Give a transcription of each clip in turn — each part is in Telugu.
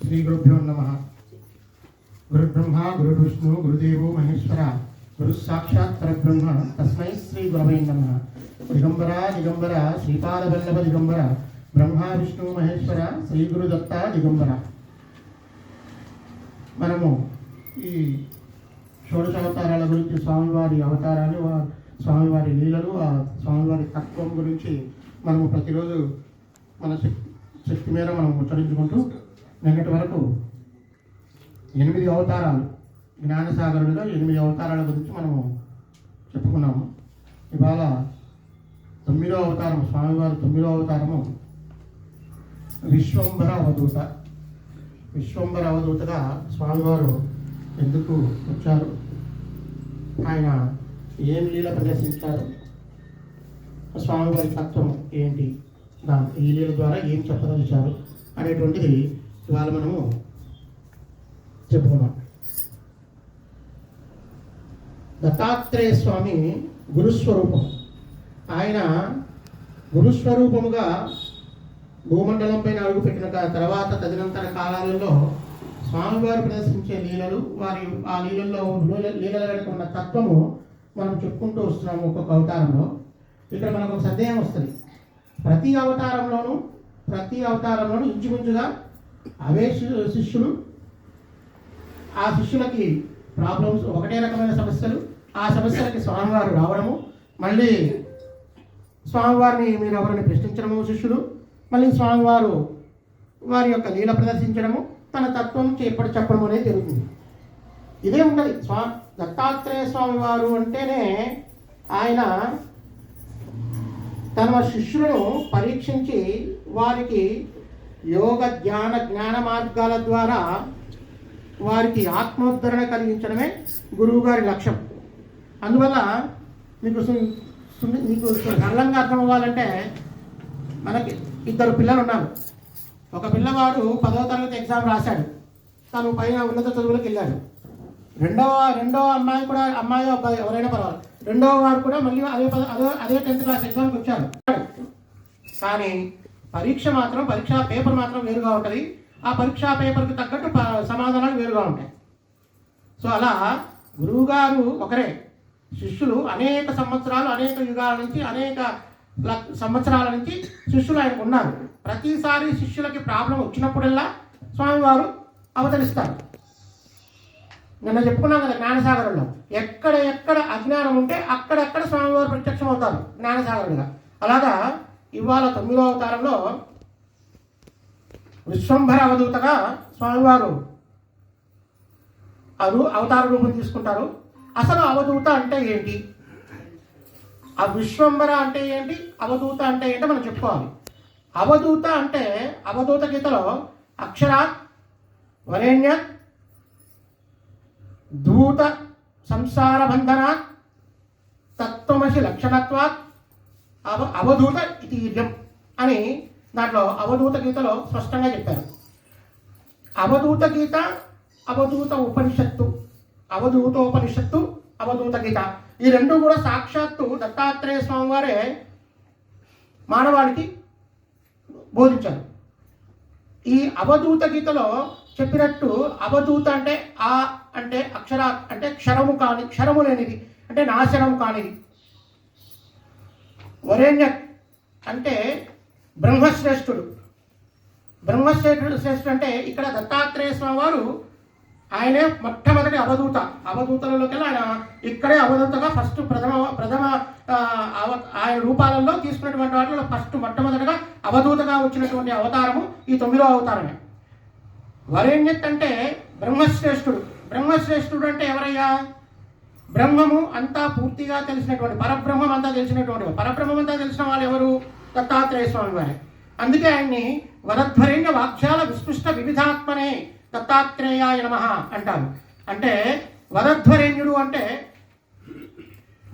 శ్రీ గురుభ్యో నమ. గురుబ్రహ్మ గురువిష్ణు గురుదేవో మహేశ్వర గురు సాక్షాత్ పరబ్రహ్మ తస్మై శ్రీ గురవై నమ. దిగంబర దిగంబర శ్రీపాదవల్లభ దిగంబర బ్రహ్మ విష్ణు మహేశ్వర శ్రీ గురు దత్త దిగంబర. మనము ఈ షోడశ అవతారాల గురించి స్వామివారి అవతారాలు స్వామివారి లీలలు ఆ స్వామివారి తత్వం గురించి మనము ప్రతిరోజు మన శక్తి శక్తి మేర మనం ఉచ్చరించుకుంటూ నిన్నటి వరకు ఎనిమిది అవతారాలు జ్ఞానసాగరుడిలో ఎనిమిది అవతారాల గురించి మనము చెప్పుకున్నాము. ఇవాళ తొమ్మిదో అవతారం స్వామివారి తొమ్మిదో అవతారము విశ్వంబర అవధూత. విశ్వంబర అవధూతగా స్వామివారు ఎందుకు వచ్చారు? ఆయన ఏం లీల ప్రదర్శించారు? స్వామివారి తత్వం ఏంటి? దాని ఈ లీల ద్వారా ఏం చెప్పదలిచారు అనేటువంటిది ఇవాళ మనము చెప్పుకున్నాం దత్తాత్రేయ స్వామి గురుస్వరూపం ఆయన గురుస్వరూపముగా భూమండలంపై అడుగుపెట్టిన తర్వాత తదనంతర కాలాలలో స్వామివారు ప్రదర్శించే లీలలు వారి ఆ లీలల్లో లీల- లీలల వెనుక ఉన్న తత్వము మనం చెప్పుకుంటూ వస్తున్నాము ఒక్కొక్క అవతారంలో. ఇక్కడ మనకు ఒక సందేహం వస్తుంది. ప్రతి అవతారంలోనూ ప్రతి అవతారంలోనూ ఇంచుమించుగా అవే శిష్యులు ఆ శిష్యులకి ప్రాబ్లమ్స్ ఒకటే రకమైన సమస్యలు ఆ సమస్యలకి స్వామివారు రావడము మళ్ళీ స్వామివారిని మీరు ఎవరిని ప్రశ్నించడము శిష్యులు మళ్ళీ స్వామివారు వారి యొక్క లీల ప్రదర్శించడము తన తత్వం చేపడి చెప్పడం అనేది జరుగుతుంది. ఇదే ఉండదు స్వా దత్తాత్రేయ స్వామి వారు అంటేనే ఆయన తన శిష్యులను పరీక్షించి వారికి యోగ జ్ఞాన జ్ఞాన మార్గాల ద్వారా వారికి ఆత్మోద్ధరణ కలిగించడమే గురువుగారి లక్ష్యం. అందువల్ల మీకు మీకు సరళంగా అర్థం అవ్వాలంటే మనకి ఇద్దరు పిల్లలు ఉన్నారు. ఒక పిల్లవాడు పదవ తరగతి ఎగ్జామ్ రాశాడు. తను పైన ఉన్నత చదువులకు వెళ్ళాడు. రెండవ రెండవ అమ్మాయి కూడా అమ్మాయి అబ్బాయి ఎవరైనా పర్వాలేదు. రెండవ వారు కూడా మళ్ళీ అదే పద- అదే అదే టెన్త్ క్లాస్ ఎగ్జామ్కి వచ్చాడు. కానీ పరీక్ష మాత్రం పరీక్షా పేపర్ మాత్రం వేరుగా ఉంటుంది. ఆ పరీక్షా పేపర్కి తగ్గట్టు సమాధానాలు వేరుగా ఉంటాయి. సో అలా గురువుగారు ఒకరే. శిష్యులు అనేక సంవత్సరాలు అనేక యుగాల నుంచి అనేక సంవత్సరాల నుంచి శిష్యులు ఆయనకు ఉన్నారు. ప్రతిసారి శిష్యులకి ప్రాబ్లం వచ్చినప్పుడల్లా స్వామివారు అవతరిస్తారు నిన్న చెప్పుకున్నాం కదా జ్ఞానసాగరంలో ఎక్కడ ఎక్కడ అజ్ఞానం ఉంటే అక్కడెక్కడ స్వామివారు ప్రత్యక్షం అవుతారు జ్ఞానసాగరుడిగా అలాగా ఇవాళ తొమ్మిదో అవతారంలో విశ్వంభర అవధూతగా స్వామివారు అరు అవతార రూపం తీసుకుంటారు. అసలు అవధూత అంటే ఏంటి? ఆ విశ్వంబర అంటే ఏంటి? అవధూత అంటే ఏంటో మనం చెప్పుకోవాలి. అవధూత అంటే అవధూత గీతలో అక్షరాత్ వరేణ్య దూత సంసార బంధన తత్వమసి లక్షణత్వాత్ అవ అవధూత ఇతీర్యం అని దాంట్లో అవధూత గీతలో స్పష్టంగా చెప్పారు అవధూత గీత అవధూత ఉపనిషత్తు అవధూతోపనిషత్తు అవధూత గీత. ఈ రెండు కూడా సాక్షాత్తు దత్తాత్రేయ స్వామి వారే మానవాళికి బోధించారు. ఈ అవధూత గీతలో చెప్పినట్టు అవధూత అంటే ఆ అంటే అక్షర అంటే క్షరము కాని క్షరము లేనిది అంటే నాశనము కానిది. వరేణ్య అంటే బ్రహ్మశ్రేష్ఠుడు. బ్రహ్మశ్రేష్ఠుడు శ్రేష్ఠుడు అంటే ఇక్కడ దత్తాత్రేయ స్వామి వారు ఆయనే మొట్టమొదటి అవధూత అవధూతలలోకి ఆయన ఇక్కడే అవధూతగా ఫస్ట్ ప్రథమ ప్రథమ అవ- ఆయన రూపాలలో తీసుకున్నటువంటి వాటిలో ఫస్ట్ మొట్టమొదటిగా అవధూతగా వచ్చినటువంటి అవతారము ఈ తొమ్మిదో అవతారమే. వరేణ్యత్ అంటే బ్రహ్మశ్రేష్ఠుడు. బ్రహ్మశ్రేష్ఠుడు అంటే ఎవరయ్యా? బ్రహ్మము అంతా పూర్తిగా తెలిసినటువంటి పరబ్రహ్మం అంతా తెలిసినటువంటి పరబ్రహ్మం అంతా తెలిసిన వాళ్ళు ఎవరు? దత్తాత్రేయ స్వామి వారే. అందుకే ఆయన్ని వరధ్వరేణ్య వాక్యాల విస్పృష్ట వివిధాత్మనే దత్తాత్రేయాయ నమ అంటారు. అంటే వరధ్వరేణ్యుడు అంటే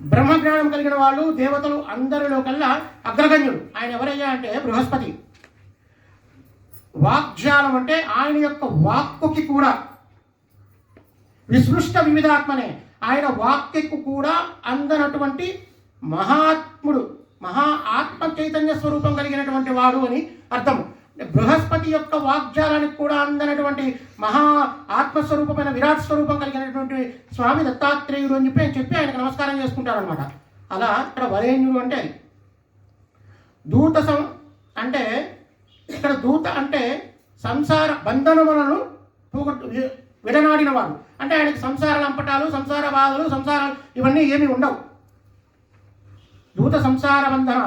బ్రహ్మజ్ఞానం కలిగిన వాళ్ళు దేవతలు అందరిలో కల్లా అగ్రగణ్యుడు. ఆయన ఎవరయ్యా అంటే బృహస్పతి. వాగ్జాలం అంటే ఆయన యొక్క వాక్కుకి కూడా. విస్పృష్ట వివిధాత్మనే. ఆయన వాక్యకు కూడా అందనటువంటి మహాత్ముడు మహా ఆత్మ చైతన్య స్వరూపం కలిగినటువంటి వాడు అని అర్థం. బృహస్పతి యొక్క వాగ్జాలానికి కూడా అందనటువంటి మహా ఆత్మస్వరూపమైన విరాట్ స్వరూపం కలిగినటువంటి స్వామి దత్తాత్రేయుడు అని చెప్పి ఆయన చెప్పి ఆయనకు నమస్కారం చేసుకుంటారనమాట అలా ఇక్కడ వరేణ్యుడు అంటే దూత సం అంటే ఇక్కడ దూత అంటే సంసార బంధనములను పోగొట్టు విడనాడిన వాడు అంటే ఆయనకి సంసార లంపటాలు సంసార బాధలు సంసారాలు ఇవన్నీ ఏమీ ఉండవు. దూత సంసార బంధన.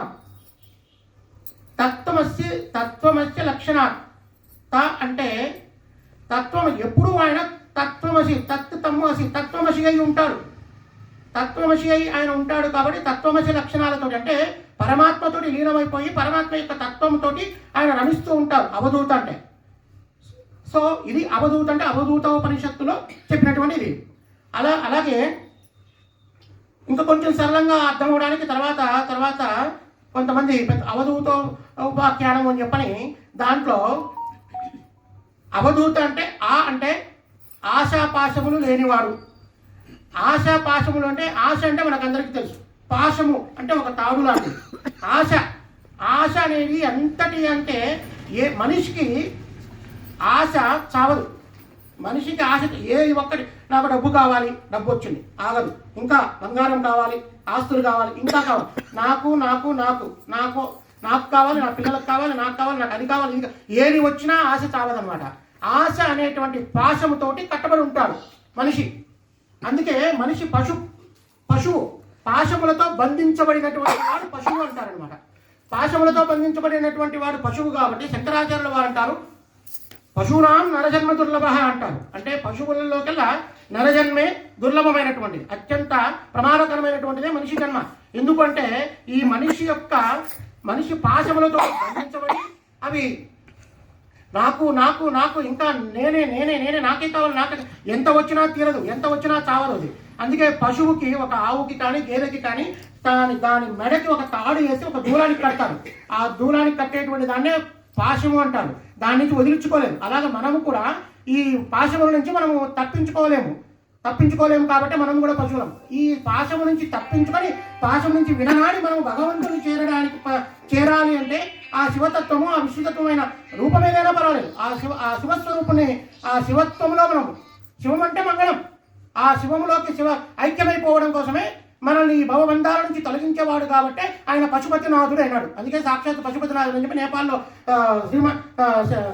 తత్వమస్య తత్వమస్య లక్షణ త అంటే తత్వం ఎప్పుడు ఆయన తత్వమసి తత్ తమ్మసి తత్వమసి అయి ఉంటాడు. తత్వమశి అయి ఆయన ఉంటాడు కాబట్టి తత్వమశి లక్షణాలతో అంటే పరమాత్మతోటి లీనమైపోయి పరమాత్మ యొక్క తత్వంతో ఆయన రమిస్తూ ఉంటారు అవధూత అంటే. సో ఇది అవధూత అంటే అవధూత ఉపనిషత్తులో చెప్పినటువంటి ఇది అలా అలాగే ఇంకా కొంచెం సరళంగా అర్థం అవడానికి తర్వాత తర్వాత కొంతమంది పెద్ద అవధూత ఉపాఖ్యానం అని చెప్పని దాంట్లో అవధూత అంటే ఆ అంటే ఆశాపాశములు లేనివాడు. ఆశ పాశములు అంటే ఆశ అంటే మనకందరికీ తెలుసు. పాశము అంటే ఒక తాడు లాంటిది. ఆశ. ఆశ అనేది ఎంతటి అంటే ఏ మనిషికి ఆశ చావదు. మనిషికి ఆశ ఏ ఒక్కటి నాకు డబ్బు కావాలి డబ్బు వచ్చింది ఆగదు. ఇంకా బంగారం కావాలి ఆస్తులు కావాలి ఇంకా కావాలి. నాకు నాకు నాకు నాకు నాకు కావాలి నా పిల్లలకు కావాలి నాకు కావాలి నాకు అది కావాలి ఇంకా ఏది వచ్చినా ఆశ చావదనమాట ఆశ అనేటువంటి పాశముతోటి కట్టబడి ఉంటాడు మనిషి. అందుకే మనిషి పశు పశువు పాశములతో బంధించబడినటువంటి వాడు పశువు అంటారనమాట పాశములతో బంధించబడినటువంటి వాడు పశువు కాబట్టి శంకరాచార్యుల వారు అంటారు. పశువునాం నరజన్మ దుర్లభ అంటారు. అంటే పశువులలోకెల్లా నరజన్మే దుర్లభమైనటువంటిది. అత్యంత ప్రమాదకరమైనటువంటిదే మనిషి జన్మ. ఎందుకంటే ఈ మనిషి యొక్క మనిషి పాశములతో బంధించబడి అవి నాకు నాకు నాకు ఇంకా నేనే నేనే నేనే నాకే కావాలి నాకే ఎంత వచ్చినా తీరదు ఎంత వచ్చినా చావదు అది. అందుకే పశువుకి ఒక ఆవుకి కానీ గేదెకి కానీ దాని దాని మెడకి ఒక తాడు వేసి ఒక దూలానికి కడతారు. ఆ దూలానికి కట్టేటువంటి దాన్నే పాశము అంటారు. దాని నుంచి వదిలించుకోలేము. అలాగే మనము కూడా ఈ పాశముల నుంచి మనము తప్పించుకోలేము. తప్పించుకోలేము కాబట్టి మనం కూడా పశువులం. ఈ పాశము నుంచి తప్పించుకొని పాశం నుంచి విననాడి మనం భగవంతుని చేరడానికి చేరాలి అంటే ఆ శివతత్వము ఆ విశ్వతత్వమైన రూపం ఏదైనా పర్వాలేదు. ఆ శివ ఆ శివస్వరూపుని ఆ శివత్వంలో మనం శివం అంటే మంగళం. ఆ శివములోకి శివ ఐక్యమైపోవడం కోసమే మనల్ని ఈ భవబంధాల నుంచి తొలగించేవాడు కాబట్టి ఆయన పశుపతినాథుడు అయినాడు. అందుకే సాక్షాత్ పశుపతినాథుడు అని చెప్పి నేపాల్లో శ్రీమ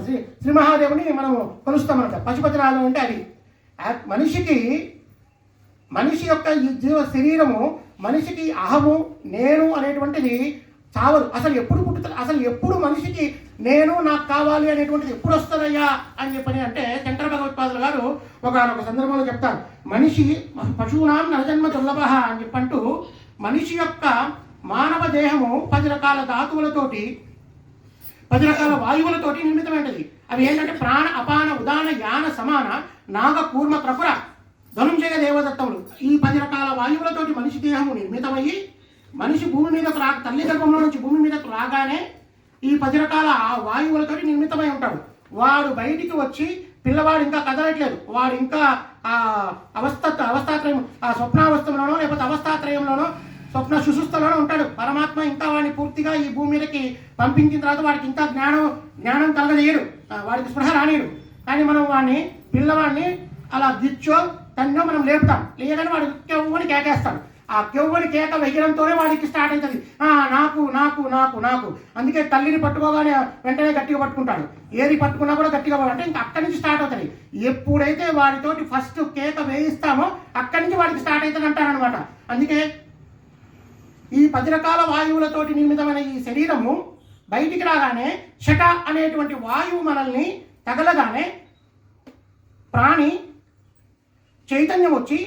శ్రీ శ్రీ మహాదేవుని మనము కొలుస్తామన్నమాట. పశుపతినాథుడు అంటే అది. మనిషికి మనిషి యొక్క ఈ జీవ శరీరము మనిషికి అహము నేను అనేటువంటిది చావదు. అసలు ఎప్పుడు పుట్టుతుంది అసలు ఎప్పుడు మనిషికి నేను నాకు కావాలి అనేటువంటిది ఎప్పుడు వస్తుందయ్యా అని చెప్పని అంటే శంకర భగవత్పాదులు గారు ఒకనొక ఒక సందర్భంలో చెప్తారు. మనిషి పశువునాం నరజన్మ దుర్లభ అని చెప్పంటూ మనిషి యొక్క మానవ దేహము పది రకాల ధాతువులతోటి పది రకాల వాయువులతోటి నిర్మితమైనది. అవి ఏంటంటే ప్రాణ అపాన ఉదాన యాన సమాన నాగ కూర్మ త్రపుర ధనుంజయ దేవదత్తములు. ఈ పది రకాల వాయువులతోటి మనిషి దేహము నిర్మితమయ్యి మనిషి భూమి మీదకు రా తల్లి గర్భంలో నుంచి భూమి మీదకు రాగానే ఈ పది రకాల ఆ వాయువులతోటి నిర్మితమై ఉంటాడు. వాడు బయటికి వచ్చి పిల్లవాడు ఇంకా కదలట్లేదు. వాడు ఇంకా ఆ అవస్థ అవస్థాత్రయం ఆ స్వప్నావస్థలోనో లేకపోతే అవస్థాత్రయంలోనో స్వప్న సుశుస్థలోనే ఉంటాడు. పరమాత్మ ఇంకా వాడిని పూర్తిగా ఈ భూమి మీదకి పంపించిన తర్వాత వాడికి ఇంకా జ్ఞానం జ్ఞానం కలగజేయడు. వాడికి స్పృహ రానియడు. కానీ మనం వాడిని పిల్లవాడిని అలా దిచ్చో తన్నో మనం లేపుతాం. లేదని వాడు కెవ్వని కేకేస్తాడు. ఆ కెవ్వని కేక వెయ్యడంతోనే వాడికి స్టార్ట్ అవుతుంది. నాకు నాకు నాకు నాకు. అందుకే తల్లిని పట్టుకోగానే వెంటనే గట్టిగా పట్టుకుంటాడు. ఏది పట్టుకున్నా కూడా గట్టిగా అంటే ఇంకా అక్కడి నుంచి స్టార్ట్ అవుతుంది. ఎప్పుడైతే వాడితోటి ఫస్ట్ కేక వేయిస్తామో అక్కడి నుంచి వాడికి స్టార్ట్ అవుతుంది అంటారనమాట అందుకే ఈ పది రకాల వాయువులతోటి నిర్మితమైన ఈ శరీరము బయటికి రాగానే షట అనేటువంటి వాయువు మనల్ని తగలగానే ప్రాణి చైతన్యం వచ్చి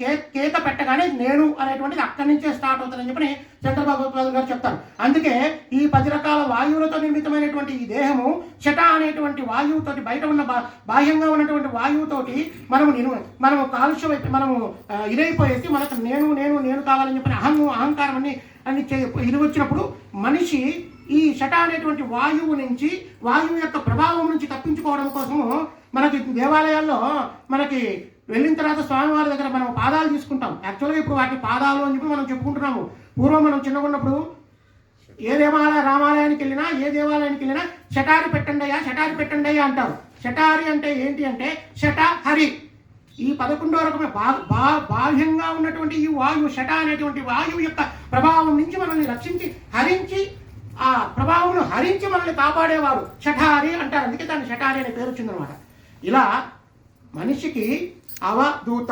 కే కేక పెట్టగానే నేను అనేటువంటిది అక్కడి నుంచే స్టార్ట్ అవుతుందని చెప్పని చంద్రబాబు గారు చెప్తారు. అందుకే ఈ పది రకాల వాయువులతో నిర్మితమైనటువంటి ఈ దేహము శట అనేటువంటి వాయువుతోటి బయట ఉన్న బా బాహ్యంగా ఉన్నటువంటి వాయువుతోటి మనము నిర్మ మనము కాలుష్యం అయితే మనము ఇదైపోయేసి మనకు నేను నేను నేను కావాలని చెప్పని అహము అహంకారం అన్ని అని చే ఇది వచ్చినప్పుడు మనిషి ఈ శట అనేటువంటి వాయువు నుంచి వాయువు యొక్క ప్రభావం నుంచి తప్పించుకోవడం కోసము మనకి దేవాలయాల్లో మనకి వెళ్ళిన తర్వాత స్వామివారి దగ్గర మనం పాదాలు తీసుకుంటాం. యాక్చువల్గా ఇప్పుడు వాటి పాదాలు అని చెప్పి మనం చెప్పుకుంటున్నాము. పూర్వం మనం చిన్నగా ఉన్నప్పుడు ఏ దేవాలయ రామాలయానికి వెళ్ళినా ఏ దేవాలయానికి వెళ్ళినా షటారి పెట్టండి అయ్యా షటారి పెట్టండి అయ్యా అంటారు. షటారి అంటే ఏంటి అంటే షట హరి ఈ పదకొండో రకమైన బా బా బాహ్యంగా ఉన్నటువంటి ఈ వాయువు షట అనేటువంటి వాయువు యొక్క ప్రభావం నుంచి మనల్ని రక్షించి హరించి ఆ ప్రభావం హరించి మనల్ని కాపాడేవారు. షఠారి అంటారు. అందుకే దాన్ని షఠారి అనే పేరు వచ్చిందనమాట ఇలా మనిషికి అవధూత.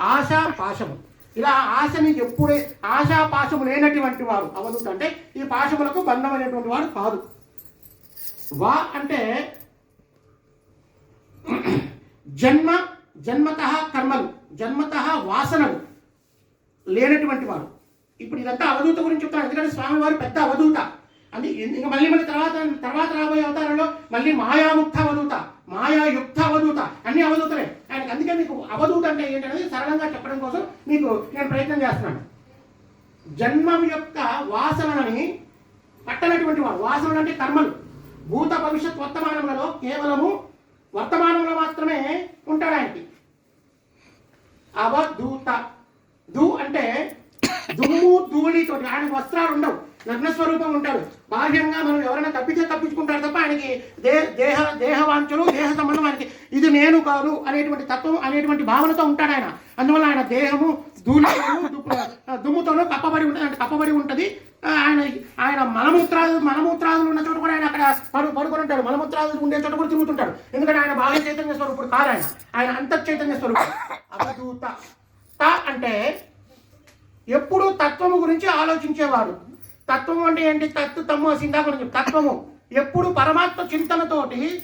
ఆశా ఇలా ఇలా ఆశని ఎప్పుడే ఆశాపాశము లేనటువంటి వారు అవధూత అంటే ఈ పాశములకు బంధం అనేటువంటి వాడు కాదు. వా అంటే జన్మ జన్మత కర్మలు జన్మత వాసనలు లేనటువంటి వారు. ఇప్పుడు ఇదంతా అవధూత గురించి చెప్తాను ఎందుకంటే స్వామివారు పెద్ద అవధూత. అంటే ఇంకా మళ్ళీ మళ్ళీ తర్వాత తర్వాత రాబోయే అవతారంలో మళ్ళీ మాయాముక్త అవధూత. మాయాయుక్త అవధూత అన్ని అవధూతలే. ఆయనకి అందుకే మీకు అవధూత అంటే ఏంటనేది సరళంగా చెప్పడం కోసం మీకు నేను ప్రయత్నం చేస్తున్నాను. జన్మం యొక్క వాసనని పట్టనటువంటి వాడు వాసనలు అంటే కర్మలు. భూత భవిష్యత్ వర్తమానములలో కేవలము వర్తమానంలో మాత్రమే ఉంటాడు ఆయనకి. అవధూత. దు అంటే దుమ్ము ధూళితోటి ఆయనకు వస్త్రాలు ఉండవు. నగ్న స్వరూపం ఉంటాడు. బాహ్యంగా మనం ఎవరైనా తప్పితే తప్పించుకుంటారు తప్ప ఆయనకి దే దేహ దేహవాంఛలు దేహ సంబంధం ఆయనకి ఇది నేను కాదు అనేటువంటి తత్వం అనేటువంటి భావనతో ఉంటాడు ఆయన. అందువల్ల ఆయన దేహము ధూళితోనూ దుమ్ముతోనూ కప్పబడి ఉంటుంది అంటే కప్పబడి ఉంటుంది. ఆయన ఆయన మలమూత్రాలు మలమూత్రాదులు ఉన్న చోట కూడా ఆయన అక్కడ పడు పడుకొని ఉంటాడు. మలమూత్రాదులు ఉండే చోట కూడా తిరుగుతుంటాడు. ఎందుకంటే ఆయన బాహ్య చైతన్య స్వరూపుడు కాదు ఆయన. ఆయన అంతః చైతన్య స్వరూపుడు. అవధూత. త అంటే ఎప్పుడు తత్వము గురించి ఆలోచించేవాడు. తత్వం అంటే ఏంటి? తత్తు తమ్ము సిందా గురించి తత్వము. ఎప్పుడు పరమాత్మ చింతనతోటి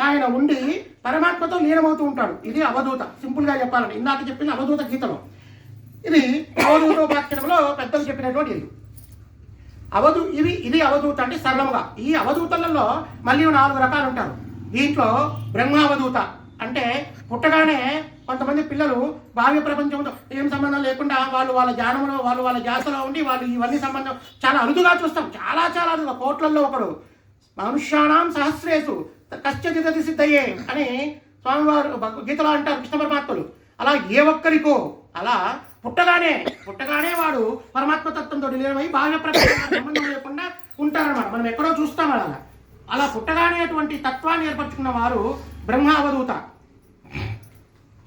ఆయన ఉండి పరమాత్మతో లీనమవుతూ ఉంటాడు. ఇది అవధూత. సింపుల్గా చెప్పాలని చెప్పాలంటే. ఇందాక చెప్పింది అవధూత గీతలో. ఇది అవధూతోపాఖ్యానంలో పెద్దలు చెప్పినటువంటి ఇది. అవధూ ఇవి ఇది అవధూత అంటే సరళముగా. ఈ అవధూతలలో మళ్ళీ నాలుగు రకాలు ఉంటారు. దీంట్లో బ్రహ్మావధూత అంటే పుట్టగానే కొంతమంది పిల్లలు భావ్య ప్రపంచంతో ఏం సంబంధం లేకుండా వాళ్ళు వాళ్ళ జ్ఞానంలో వాళ్ళు వాళ్ళ జాతలో ఉండి వాళ్ళు ఇవన్నీ సంబంధం చాలా అరుదుగా చూస్తాం. చాలా చాలా అరుదుగా. కోట్లలో ఒకడు. మనుష్యాణం సహస్రేసు కశ్చిత్ సిద్ధయ్యే అని స్వామివారు గీతలో అంటారు కృష్ణ పరమాత్మలు అలా ఏ ఒక్కరికో అలా పుట్టగానే పుట్టగానే వాడు పరమాత్మ తత్వంతో లీనమై బాహ్య ప్రపంచం సంబంధం లేకుండా ఉంటారన్నమాట. మనం ఎక్కడో చూస్తాం అలా. అలా పుట్టగానే అటువంటి తత్వాన్ని ఏర్పరచుకున్న వారు బ్రహ్మావధూత.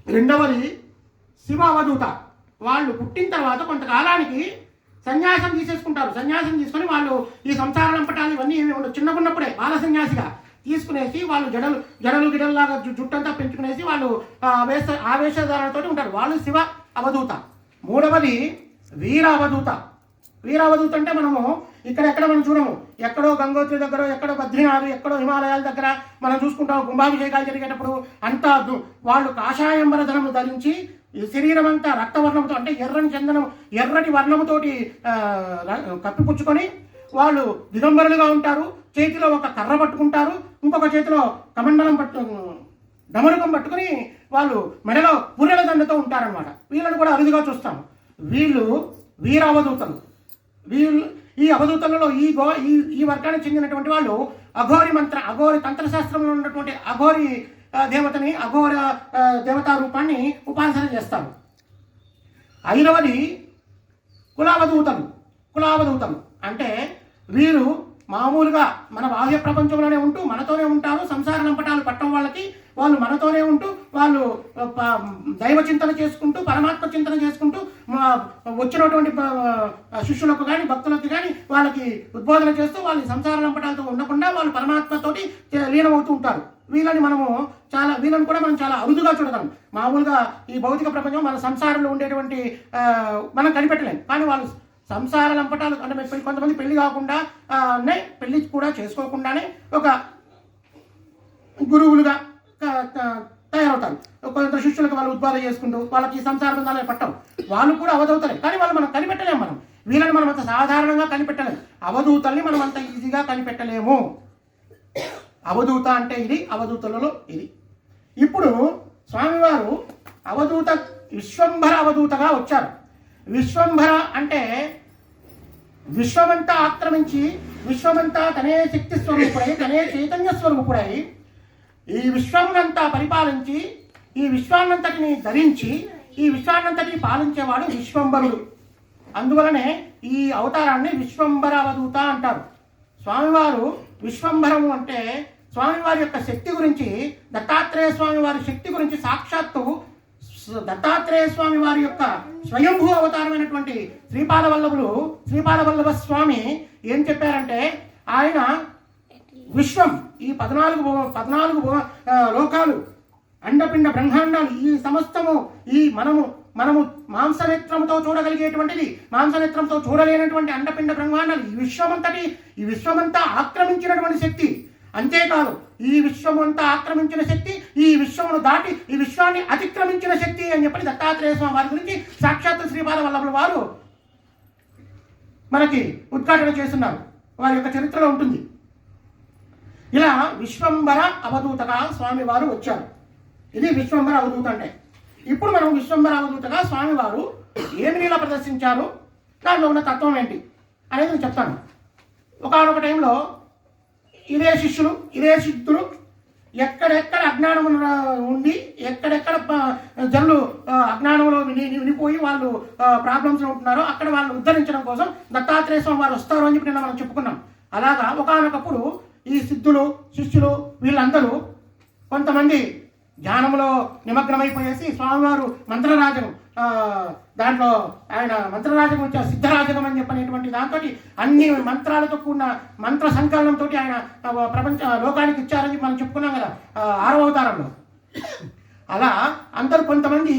రెండవది శివ అవధూత వాళ్ళు పుట్టిన తర్వాత కొంతకాలానికి సన్యాసం తీసేసుకుంటారు. సన్యాసం తీసుకొని వాళ్ళు ఈ సంసారం లంపటాలు ఇవన్నీ ఏమి ఉండవు. చిన్నగున్నప్పుడే బాల సన్యాసిగా తీసుకునేసి వాళ్ళు జడలు జడలు గిడల్లాగా జుట్టంతా పెంచుకునేసి వాళ్ళు ఆ, ఆవేశ ఆవేశధారణతో ఉంటారు. వాళ్ళు శివ అవధూత. మూడవది వీర అవధూత వీర అవధూత అంటే మనము ఇక్కడ ఎక్కడ మనం చూడము? ఎక్కడో గంగోత్రి దగ్గర ఎక్కడో బద్రీనాథ్ ఎక్కడో హిమాలయాల దగ్గర మనం చూసుకుంటాం కుంభాభిషేకాలు జరిగేటప్పుడు అంతా వాళ్ళు కాషాయంబర ధనము ధరించి శరీరం అంతా రక్తవర్ణంతో అంటే ఎర్రని చందనం ఎర్రటి వర్ణముతోటి కప్పిపుచ్చుకొని వాళ్ళు దిగంబరులుగా ఉంటారు. చేతిలో ఒక కర్ర పట్టుకుంటారు. ఇంకొక చేతిలో కమండలం పట్టు డమరుకం పట్టుకుని వాళ్ళు మెడలో పుర్రెల దండతో ఉంటారనమాట వీళ్ళని కూడా అరుదుగా చూస్తాం వీళ్ళు వీరావధూతలు వీళ్ళు ఈ అవధూతలలో ఈ గో ఈ ఈ వర్గానికి చెందినటువంటి వాళ్ళు అఘోరి మంత్ర అఘోరి తంత్రశాస్త్రంలో ఉన్నటువంటి అఘోరి దేవతని అఘోర దేవతా రూపాన్ని ఉపాసన చేస్తారు. ఐదవది కులావధూతలు. కులావధూతలు అంటే వీరు మామూలుగా మన బాహ్య ప్రపంచంలోనే ఉంటూ మనతోనే ఉంటారు సంసార లంపటాలు పట్టడం వాళ్ళకి వాళ్ళు మనతోనే ఉంటూ వాళ్ళు దైవ చింతన చేసుకుంటూ పరమాత్మ చింతన చేసుకుంటూ మా వచ్చినటువంటి శిష్యులకు కానీ భక్తులకు కానీ వాళ్ళకి ఉద్బోధన చేస్తూ వాళ్ళ సంసార లంపటాలతో ఉండకుండా వాళ్ళు పరమాత్మతోటి లీనమవుతూ ఉంటారు. వీళ్ళని మనము చాలా వీళ్ళని కూడా మనం చాలా అరుదుగా చూడగలం. మామూలుగా ఈ భౌతిక ప్రపంచం మన సంసారంలో ఉండేటువంటి మనం కనిపెట్టలేం. కానీ వాళ్ళు సంసార లంపటాలు అంటే కొంతమంది పెళ్ళి కాకుండా నే పెళ్ళి కూడా చేసుకోకుండానే ఒక గురువులుగా తయారవుతారు. కొంత శిష్యులకు వాళ్ళు ఉద్బాధ చేసుకుంటూ వాళ్ళకి సంసార బంధాలే పట్టం వాళ్ళు కూడా అవధవుతారు కానీ వాళ్ళు మనం కనిపెట్టలేము మనం. వీళ్ళని మనం అంత సాధారణంగా కనిపెట్టలేము. అవధూతల్ని మనం అంత ఈజీగా కనిపెట్టలేము. అవధూత అంటే ఇది అవధూతలలో ఇది. ఇప్పుడు స్వామివారు అవధూత విశ్వంభర అవధూతగా వచ్చారు. విశ్వంభర అంటే విశ్వమంతా ఆక్రమించి విశ్వమంతా తనే శక్తి స్వరూపుడై తనే చైతన్య స్వరూపుడై ఈ విశ్వమునంతా పరిపాలించి ఈ విశ్వాన్నంతటిని ధరించి ఈ విశ్వాన్నంతటిని పాలించేవాడు విశ్వంబరుడు. అందువలనే ఈ అవతారాన్ని విశ్వంబర అవధూత అంటారు. స్వామివారు విశ్వంబరము అంటే స్వామివారి యొక్క శక్తి గురించి దత్తాత్రేయ స్వామి వారి శక్తి గురించి సాక్షాత్తు దత్తాత్రేయ స్వామి వారి యొక్క స్వయంభూ అవతారమైనటువంటి శ్రీపాద వల్లభులు శ్రీపాద వల్లభ స్వామి ఏం చెప్పారంటే ఆయన విశ్వం ఈ పద్నాలుగు పద్నాలుగు లోకాలు అండపిండ బ్రహ్మాండాలు ఈ సమస్తము ఈ మనము మనము మాంసనేత్రంతో చూడగలిగేటువంటిది మాంసనేత్రంతో చూడలేనటువంటి అండపిండ బ్రహ్మాండాలు ఈ విశ్వమంతటి ఈ విశ్వమంతా ఆక్రమించినటువంటి శక్తి. అంతేకాదు ఈ విశ్వమంతా ఆక్రమించిన శక్తి ఈ విశ్వమును దాటి ఈ విశ్వాన్ని అతిక్రమించిన శక్తి అని చెప్పి దత్తాత్రేయ స్వామి వారి గురించి సాక్షాత్ శ్రీపాద వల్లభుల వారు మనకి ఉద్ఘాటన చేస్తున్నారు. వారి యొక్క చరిత్రలో ఉంటుంది. ఇలా విశ్వంబర అవధూతగా స్వామివారు వచ్చారు. ఇది విశ్వంబర అవధూత అంటే. ఇప్పుడు మనం విశ్వంబర అవధూతగా స్వామివారు ఏమి నీలా ప్రదర్శించారు? దానిలో ఉన్న తత్వం ఏంటి? అనేది నేను చెప్తాను. ఒకనొక టైంలో ఇదే శిష్యులు ఇదే సిద్ధులు ఎక్కడెక్కడ అజ్ఞానం ఉండి ఎక్కడెక్కడ జనులు అజ్ఞానంలో వినిపోయి వాళ్ళు ప్రాబ్లమ్స్ ఉంటున్నారో అక్కడ వాళ్ళని ఉద్ధరించడం కోసం దత్తాత్రేయ స్వామి వారు వస్తారు అని చెప్పి నిన్న మనం చెప్పుకున్నాం. అలాగా ఒకనొకప్పుడు ఈ సిద్ధులు శిష్యులు వీళ్ళందరూ కొంతమంది ధ్యానంలో నిమగ్నమైపోయేసి స్వామివారు మంత్రరాజకం దాంట్లో ఆయన మంత్రరాజకం వచ్చే సిద్ధరాజకం అని చెప్పనేటువంటి దాంతో అన్ని మంత్రాలతో కూడిన మంత్ర సంకలనంతో ఆయన ప్రపంచ లోకానికి ఇచ్చారని మనం చెప్పుకున్నాం కదా ఆరవ అవతారంలో. అలా అందరూ కొంతమంది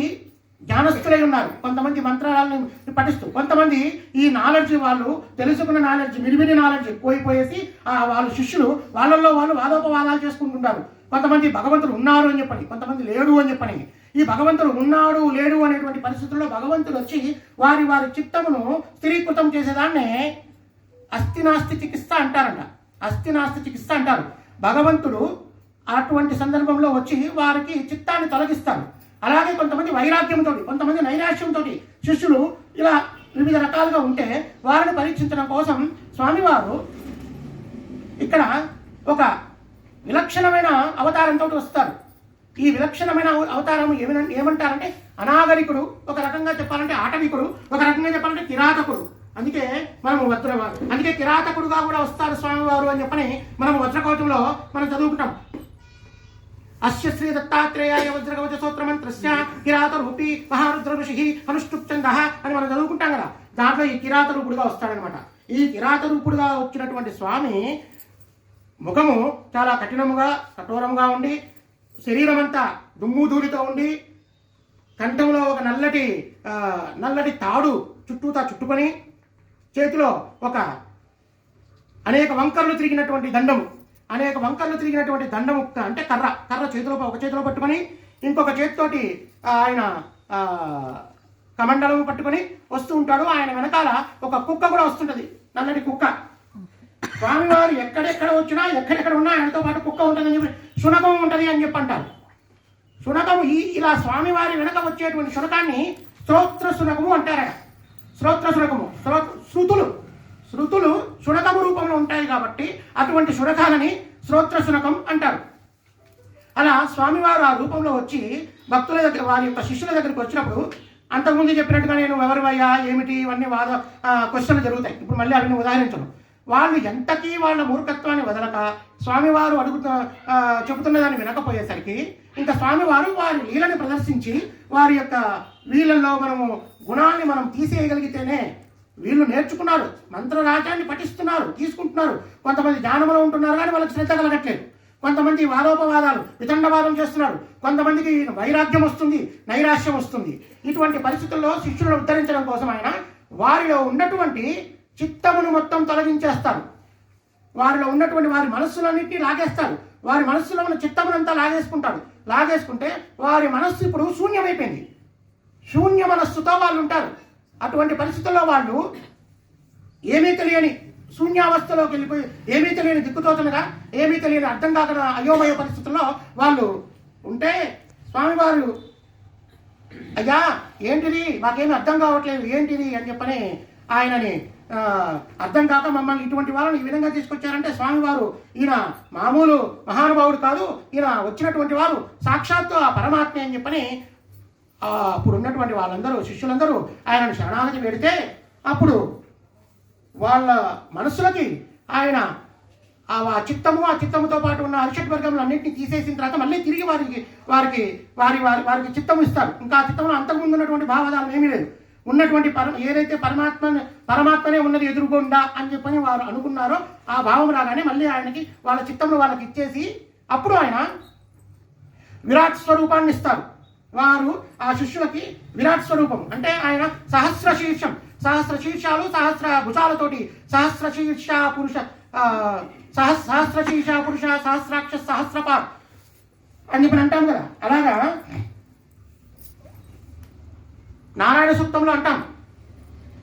జ్ఞానస్థులై ఉన్నారు. కొంతమంది మంత్రాలను పఠిస్తూ కొంతమంది ఈ నాలెడ్జ్ వాళ్ళు తెలుసుకున్న నాలెడ్జ్ మిడిమిడి నాలెడ్జ్ పోయిపోయేసి ఆ వాళ్ళ శిష్యులు వాళ్ళల్లో వాళ్ళు వాదోపవాదాలు చేసుకుంటుంటారు. కొంతమంది భగవంతుడు ఉన్నారు అని చెప్పని కొంతమంది లేడు అని చెప్పని. ఈ భగవంతుడు ఉన్నాడు లేడు అనేటువంటి పరిస్థితుల్లో భగవంతుడు వచ్చి వారి వారి చిత్తమును స్థిరీకృతం చేసేదాన్నే అస్థినాస్తి చికిత్స అంటారంట. అస్థినాస్తి చికిత్స అంటారు. భగవంతుడు అటువంటి సందర్భంలో వచ్చి వారికి చిత్తాన్ని తొలగిస్తారు అలాగే కొంతమంది వైరాగ్యంతో కొంతమంది నైరాశ్యంతో శిష్యులు ఇలా వివిధ రకాలుగా ఉంటే వారిని పరీక్షించడం కోసం స్వామివారు ఇక్కడ ఒక విలక్షణమైన అవతారంతో వస్తారు. ఈ విలక్షణమైన అవతారం ఏమి ఏమంటారంటే అనాగరికుడు ఒక రకంగా చెప్పాలంటే ఆటవికుడు ఒక రకంగా చెప్పాలంటే కిరాతకుడు. అందుకే మనము వజ్ర అందుకే కిరాతకుడుగా కూడా వస్తారు స్వామివారు అని చెప్పని మనం వజ్రకవచంలో మనం చదువుకుంటాం. అస్య శ్రీ దత్తాత్రేయాయ వజ్రకవచ సూత్ర మంత్రస్య కిరాత రూపి మహారుద్ర ఋషి అనుష్ఠుప్చంద అని మనం చదువుకుంటాం కదా. దాంట్లో ఈ కిరాత రూపుడుగా వస్తాడనమాట ఈ కిరాత రూపుడుగా వచ్చినటువంటి స్వామి ముఖము చాలా కఠినముగా కఠోరంగా ఉండి శరీరం అంతా దుమ్ము ధూళితో ఉండి కంఠంలో ఒక నల్లటి నల్లటి తాడు చుట్టూతా చుట్టుకొని చేతిలో ఒక అనేక వంకర్లు తిరిగినటువంటి దండము. అనేక వంకర్లు తిరిగినటువంటి దండముక్త అంటే కర్ర. కర్ర చేతిలో ఒక చేతిలో పట్టుకొని ఇంకొక చేతితోటి ఆయన కమండలం పట్టుకొని వస్తూ ఉంటాడు. ఆయన వెనకాల ఒక కుక్క కూడా వస్తుంటది. నల్లటి కుక్క. స్వామివారు ఎక్కడెక్కడ వచ్చినా ఎక్కడెక్కడ ఉన్నా ఆయనతో పాటు కుక్క ఉంటుందని చెప్పి శునకం ఉంటుంది అని చెప్పి అంటారు. శునకము ఈ ఇలా స్వామివారి వెనక వచ్చేటువంటి శునకాన్ని స్తోత్ర శునకము అంటారట. స్తోత్ర శునకము. శ్రో- శృతులు శునకము రూపంలో ఉంటాయి కాబట్టి అటువంటి శునకాలని శ్రోత్ర శునకం అంటారు. అలా స్వామివారు ఆ రూపంలో వచ్చి భక్తుల దగ్గర వారి యొక్క శిష్యుల దగ్గరికి వచ్చినప్పుడు అంతకుముందు చెప్పినట్టుగా నేను ఎవరివయ్యా ఏమిటి ఇవన్నీ వాద క్వశ్చన్లు జరుగుతాయి. ఇప్పుడు మళ్ళీ అవన్నీ ఉదాహరించను. వాళ్ళు ఎంతకీ వాళ్ళ మూర్ఖత్వాన్ని వదలక స్వామివారు అడుగుతూ చెబుతున్న దాన్ని వినకపోయేసరికి ఇంకా స్వామివారు వారి లీలని ప్రదర్శించి వారి యొక్క వీళ్ళల్లో మనము గుణాన్ని మనం తీసేయగలిగితేనే వీళ్ళు నేర్చుకున్నారు మంత్రరాజ్యాన్ని పఠిస్తున్నారు తీసుకుంటున్నారు. కొంతమంది జ్ఞానంలో ఉంటున్నారు కానీ వాళ్ళకి శ్రద్ధ కలగట్లేదు. కొంతమంది వాదోపవాదాలు వితండవాదం చేస్తున్నారు. కొంతమందికి వైరాగ్యం వస్తుంది నైరాశ్యం వస్తుంది. ఇటువంటి పరిస్థితుల్లో శిష్యులను ఉద్ధరించడం కోసం ఆయన వారిలో ఉన్నటువంటి చిత్తమును మొత్తం తొలగించేస్తారు. వారిలో ఉన్నటువంటి వారి మనస్సులన్నింటినీ లాగేస్తారు. వారి మనస్సులో ఉన్న చిత్తమునంతా లాగేసుకుంటారు. లాగేసుకుంటే వారి మనస్సు ఇప్పుడు శూన్యమైపోయింది. శూన్య మనస్సుతో వాళ్ళు ఉంటారు. అటువంటి పరిస్థితుల్లో వాళ్ళు ఏమీ తెలియని శూన్యావస్థలోకి వెళ్ళిపోయి ఏమీ తెలియని దిక్కుతోచనగా ఏమీ తెలియని అర్థం కాక అయోమయ పరిస్థితుల్లో వాళ్ళు ఉంటే స్వామివారు అయ్యా ఏంటిది? మాకేమీ అర్థం కావట్లేదు ఏంటిది? అని చెప్పని ఆయనని అర్థం కాక మమ్మల్ని ఇటువంటి వాళ్ళని ఈ విధంగా తీసుకొచ్చారంటే స్వామివారు ఈయన మామూలు మహానుభావుడు కాదు ఈయన వచ్చినటువంటి వారు సాక్షాత్తు ఆ పరమాత్మ అని చెప్పని అప్పుడు ఉన్నటువంటి వాళ్ళందరూ శిష్యులందరూ ఆయనను శరణాగతి పెడితే అప్పుడు వాళ్ళ మనసులకి ఆయన ఆ చిత్తము ఆ చిత్తముతో పాటు ఉన్న అరిషట్ వర్గములు అన్నింటినీ తీసేసిన తర్వాత మళ్ళీ తిరిగి వారికి వారికి వారి వారి వారికి చిత్తము ఇస్తారు. ఇంకా ఆ చిత్తంలో అంతకుముందు ఉన్నటువంటి భావాదాలు ఏమీ లేదు. ఉన్నటువంటి పర ఏదైతే పరమాత్మ పరమాత్మనే ఉన్నది ఎదురుగుండా అని చెప్పని వారు అనుకున్నారో ఆ భావం రాగానే మళ్ళీ ఆయనకి వాళ్ళ చిత్తంలో వాళ్ళకి ఇచ్చేసి అప్పుడు ఆయన విరాట్ స్వరూపాన్ని ఇస్తారు. వారు ఆ శిష్యులకి విరాట్ స్వరూపం అంటే ఆయన సహస్ర శీర్షం. సహస్ర శీర్షాలు సహస్ర భుజాలతోటి సహస్ర శీర్ష పురుష సహస్ సహస్ర శీర్ష పురుష సహస్రాక్ష సహస్రపార్ అని చెప్పి అంటాం కదా. అలాగా? నారాయణ సూక్తంలో అంటాం.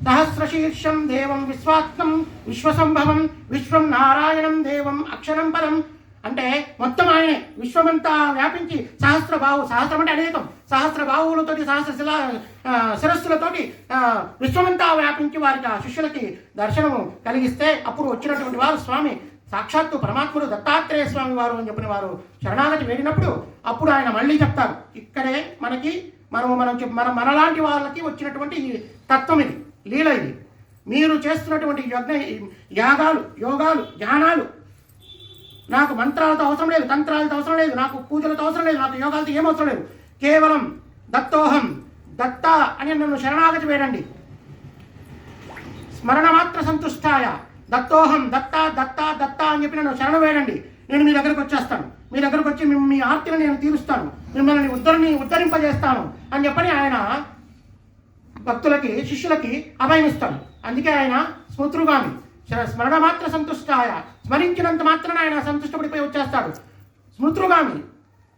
సహస్రశీర్షం దేవం విశ్వాత్మం విశ్వసంభవం విశ్వం నారాయణం దేవం అక్షరం పరం అంటే మొత్తం ఆయనే విశ్వమంతా వ్యాపించి సహస్ర బాహు సహస్రం అంటే అనేకం సహస్ర బాహువులతోటి సహస్ర శిలా శిరస్సులతోటి విశ్వమంతా వ్యాపించి వారికి ఆ శిష్యులకి దర్శనము కలిగిస్తే అప్పుడు వచ్చినటువంటి వారు స్వామి సాక్షాత్తు పరమాత్ముడు దత్తాత్రేయ స్వామి వారు అని చెప్పిన వారు శరణాగతి వేడినప్పుడు అప్పుడు ఆయన మళ్ళీ చెప్తారు. ఇక్కడే మనకి మనము మనం చెప్- మన మనలాంటి వాళ్ళకి వచ్చినటువంటి ఈ తత్వం ఇది లీల ఇది. మీరు చేస్తున్నటువంటి యజ్ఞ యాగాలు యోగాలు ధ్యానాలు నాకు మంత్రాలతో అవసరం లేదు తంత్రాలతో అవసరం లేదు నాకు పూజలతో అవసరం లేదు నాకు యోగాలతో ఏం అవసరం లేదు. కేవలం దత్తోహం దత్త అని నన్ను శరణాగతి వేయండి. స్మరణ మాత్ర సంతుష్టాయ. దత్తోహం దత్త దత్త దత్త అని చెప్పి నన్ను శరణ వేయండి. నేను మీ దగ్గరకు వచ్చేస్తాను. మీ దగ్గరకు వచ్చి మీ- ఆర్తిని నేను తీరుస్తాను. మిమ్మల్ని ఉద్ధరిని ఉద్ధరింపజేస్తాను అని చెప్పని ఆయన భక్తులకి శిష్యులకి అభయమిస్తాడు. అందుకే ఆయన స్మృతుగామి. స్మరణ మాత్ర సంతుష్టాయ. స్మరించినంత మాత్రాన ఆయన సంతుష్టపడిపోయి వచ్చేస్తాడు. స్మృతుగామి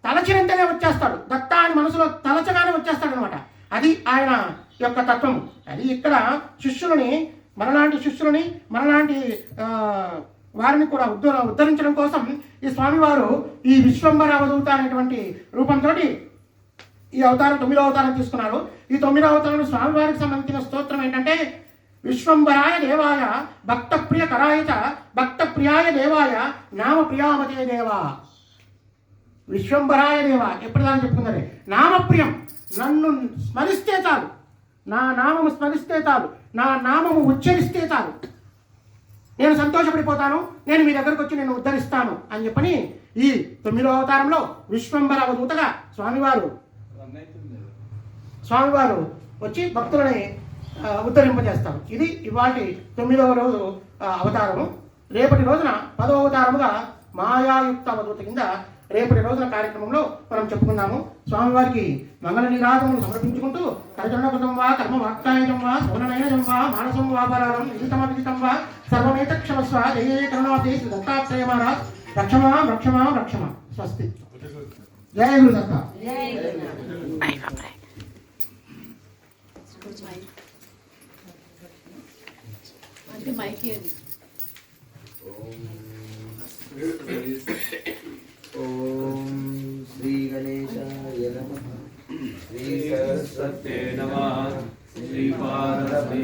తలచినంతనే వచ్చేస్తాడు. దత్త అని మనసులో తలచగానే వచ్చేస్తాడు అనమాట అది ఆయన యొక్క తత్వం. అది ఇక్కడ శిష్యులని మనలాంటి శిష్యులని మనలాంటి వారిని కూడా ఉద్ధ ఉద్ధరించడం కోసం ఈ స్వామివారు ఈ విశ్వంబర అవధూత అనేటువంటి రూపంతో ఈ అవతారం తొమ్మిదో అవతారం తీసుకున్నారు. ఈ తొమ్మిదో అవతారం స్వామివారికి సంబంధించిన స్తోత్రం ఏంటంటే విశ్వంబరాయ దేవాయ భక్త ప్రియ కరాయ చ భక్త ప్రియాయ దేవాయ నామ ప్రియామతే దేవా. విశ్వంబరాయ దేవ ఎప్పటిదాకా చెప్పుకున్నది నామప్రియం. నన్ను స్మరిస్తే చాలు. నా నామము స్మరిస్తే చాలు. నా నామము ఉచ్చరిస్తే చాలు. నేను సంతోషపడిపోతాను. నేను మీ దగ్గరకు వచ్చి నేను ఉద్ధరిస్తాను అని చెప్పని ఈ తొమ్మిదో అవతారంలో విశ్వంబర అవధూతగా స్వామివారు స్వామివారు వచ్చి భక్తులని ఉద్ధరింపజేస్తారు ఇది ఇవాళ తొమ్మిదవ రోజు అవతారము. రేపటి రోజున పదవ అవతారముగా మాయాయుక్త అవధూత కింద రేపటి రోజున కార్యక్రమంలో మనం చెప్పుకున్నాము స్వామివారికి మంగళ నిరాధములు సమర్పించుకుంటూ కరచరణకృతం వా కర్మ వాక్తాయుజం వా శ్రవణనయనం వా మానసం వా పరారం విదితమ విదితం వా సర్వమేత క్షమస్వ జయ కరుణాదే శ్రీ దత్తాత్రేయ మహారాజ్. రక్షమా రక్షమా రక్షమా. స్వస్తి. జయ గురు దత్త అంటే మైకి అని ఓం శ్రీ గణేశాయ నమ శ్రీ సరస్వతే నమ శ్రీ పార్వతీ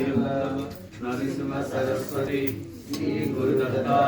నరసింహ సరస్వతి శ్రీ గురుదత్తా